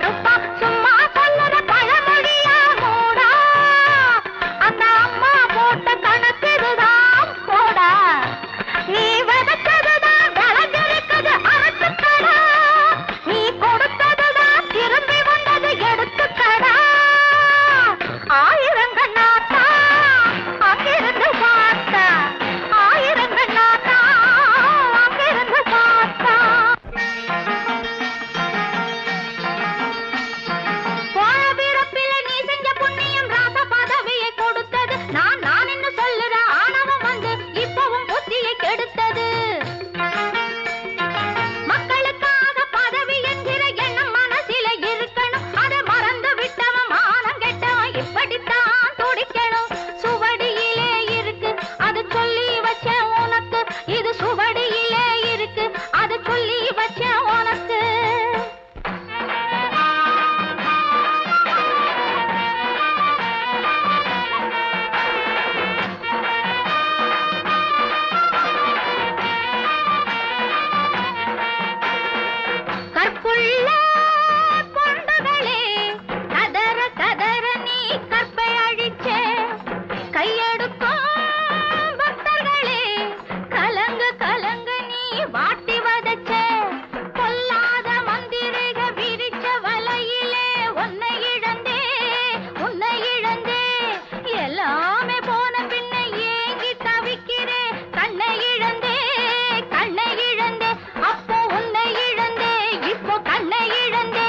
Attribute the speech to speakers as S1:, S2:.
S1: Bottle Pop. கற்கொள்ள உன்னை இழந்தேன்